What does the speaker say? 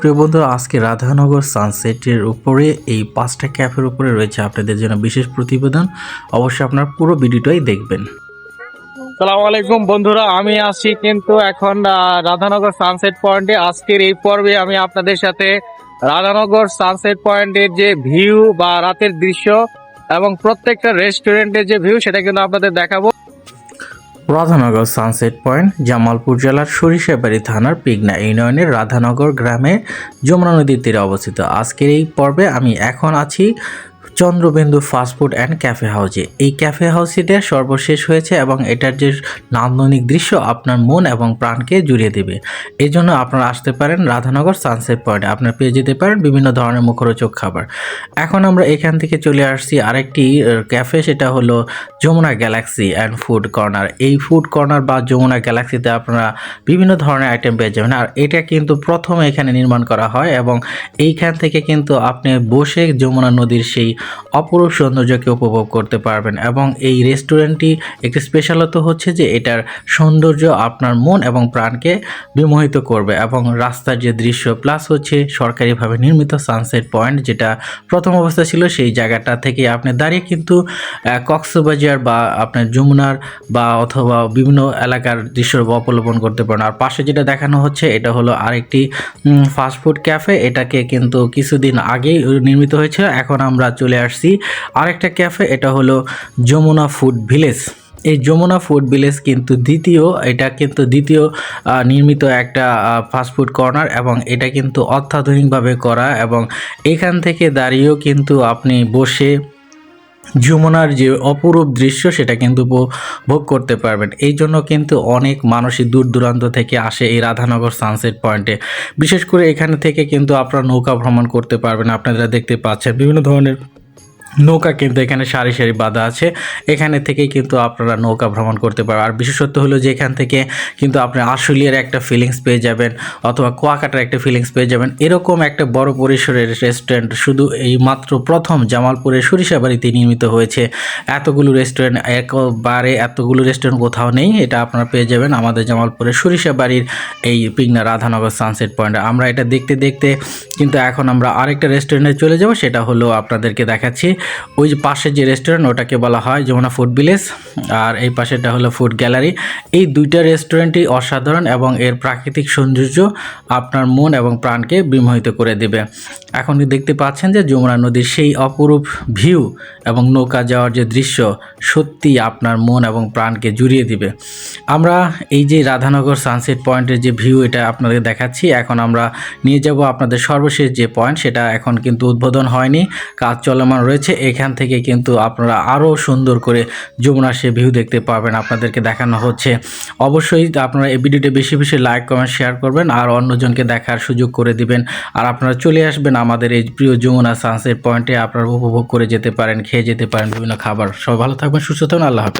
প্রিয় বন্ধু আজকে রাধানগর সানসেটের উপরে, এই পাঁচটা ক্যাফের উপরে রয়েছে আপনাদের জন্য বিশেষ প্রতিবেদন। অবশ্যই আপনার পুরো ভিডিওটাই দেখবেন। সালাম আলাইকুম বন্ধুরা, আমি আছি কিন্তু এখন রাধানগর সানসেট পয়েন্টে। আজকের এই পর্বে আমি আপনাদের সাথে রাধানগর সানসেট পয়েন্টের যে ভিউ বা রাতের দৃশ্য এবং প্রত্যেকটা রেস্টুরেন্টের যে ভিউ, সেটা কিন্তু আপনাদের দেখাবো। রাধানগর সানসেট পয়েন্ট, জামালপুর জেলার সরিষাবাড়ি থানার পিগনা ইউনিয়নের রাধানগর গ্রামে যমুনা নদীর তীরে অবস্থিত। আজকের এই পর্বে আমি এখন আছি চন্দ্রবিন্দু ফাস্টফুড অ্যান্ড ক্যাফে হাউসে এই ক্যাফে হাউসটিতে সর্বশেষ হয়েছে এবং এটার যে নান্দনিক দৃশ্য আপনার মন এবং প্রাণকে জুড়িয়ে দেবে। এই জন্য আপনারা আসতে পারেন রাধানগর সানসেট পয়েন্টে। আপনারা পেয়ে যেতে পারেন বিভিন্ন ধরনের মুখরোচক খাবার। এখন আমরা এখান থেকে চলে আসছি আরেকটি ক্যাফে, সেটা হলো Jamuna galaxy and food corner. এই ফুড কর্নার বা যমুনা গ্যালাক্সিতে আপনারা বিভিন্ন ধরনের আইটেম পেয়ে যাবেন। আর এটা কিন্তু প্রথম এখানে নির্মাণ করা হয় এবং এইখান থেকে কিন্তু আপনি বসে যমুনা নদীর সেই অপরূপ সৌন্দর্যকে উপভোগ করতে পারবেন এবং এই রেস্টুরেন্টটি একটি স্পেশালত হচ্ছে যে এটার সৌন্দর্য আপনার মন এবং প্রাণকে বিমোহিত করবে এবং রাস্তার যে দৃশ্য প্লাস হচ্ছে সরকারিভাবে নির্মিত সানসেট পয়েন্ট যেটা প্রথম অবস্থা ছিল, সেই জায়গাটা থেকে আপনি দাঁড়িয়ে কিন্তু কক্সবাজার বা আপনার যমুনার বা অথবা বিভিন্ন এলাকার দৃশ্য অবলম্বন করতে পারেন। আর পাশে যেটা দেখানো হচ্ছে, এটা হলো আরেকটি ফাস্টফুড ক্যাফে এটাকে কিন্তু কিছুদিন আগেই নির্মিত হয়েছিল। এখন আমরা চলে আসছি। আরেকটা ক্যাফে এটা হলো যমুনা ফুড ভিলেজ এই যমুনা ফুড ভিলেজ কিন্তু দ্বিতীয়, এটা কিন্তু দ্বিতীয় নির্মিত একটা ফাস্টফুড কর্নার এবং এটা কিন্তু অত্যাধুনিকভাবে করা এবং এখান থেকে দাঁড়িয়েও কিন্তু আপনি বসে যমুনার যে অপরূপ দৃশ্য, সেটা কিন্তু উপভোগ করতে পারবেন। এই জন্য কিন্তু অনেক মানুষই দূর দূরান্ত থেকে আসে এই রাধানগর সানসেট পয়েন্টে বিশেষ করে এখানে থেকে কিন্তু আপনারা নৌকা ভ্রমণ করতে পারবেন, আপনারা দেখতে পাচ্ছেন বিভিন্ন ধরনের নৌকা কিন্তু এখানে সারি সারি বাঁধা আছে। এখানে থেকেই কিন্তু আপনারা নৌকা ভ্রমণ করতে পারবেন। আর বিশেষত্ব হলো যে এখান থেকে কিন্তু আপনি আশুলিয়ার একটা ফিলিংস পেয়ে যাবেন অথবা কুয়াকাটার একটা ফিলিংস পেয়ে যাবেন। এরকম একটা বড় পরিসরের রেস্টুরেন্ট শুধু এই মাত্র প্রথম জামালপুরের সরিষাবাড়িতে নির্মিত হয়েছে। এতগুলো রেস্টুরেন্ট একবারে এতগুলো রেস্টুরেন্ট কোথাও নেই, এটা আপনারা পেয়ে যাবেন আমাদের জামালপুরের সরিষাবাড়ির এই পিগনা রাধানগর সানসেট পয়েন্টে আমরা এটা দেখতে দেখতে কিন্তু এখন আমরা আরেকটা রেস্টুরেন্টে চলে যাব, সেটা হলো আপনাদেরকে দেখাচ্ছি। ওই যে পাশে যে রেস্টুরেন্ট ওটাকে বলা হয় যমুনা ফুড ভিলেজ আর এই পাশেটা হলো ফুড গ্যালারি এই দুইটা রেস্টুরেন্টই অসাধারণ এবং এর প্রাকৃতিক সৌন্দর্য আপনার মন এবং প্রাণকে বিমোহিত করে দেবে। এখন দেখতে পাচ্ছেন যে যমুনা নদীর সেই অপরূপ ভিউ এবং নৌকা যাওয়ার যে দৃশ্য সত্যি আপনার মন এবং প্রাণকে জুড়িয়ে দিবে। আমরা এই যে রাধানগর সানসেট পয়েন্টের যে ভিউ, এটা আপনাদের দেখাচ্ছি। এখন আমরা নিয়ে যাব আপনাদের সর্বশেষ যে পয়েন্ট সেটা এখন কিন্তু উদ্বোধন হয়নি। কাজ চলমান রয়েছে। এখান থেকে কিন্তু আপনারা আরও সুন্দর করে যমুনার সে ভিউ দেখতে পাবেন, আপনাদেরকে দেখানো হচ্ছে। অবশ্যই আপনারা এই ভিডিওটি বেশি বেশি লাইক কমেন্ট শেয়ার করবেন, আর অন্যজনকে দেখার সুযোগ করে দিবেন। আর আপনারা চলে আসবেন আমাদের এই প্রিয় যমুনা সানসেট পয়েন্টে আপনারা উপভোগ করে যেতে পারেন, খেয়ে যেতে পারেন বিভিন্ন খাবার। সব ভালো থাকবেন, সুস্থ থাকবেন, আল্লাহ হাফেজ।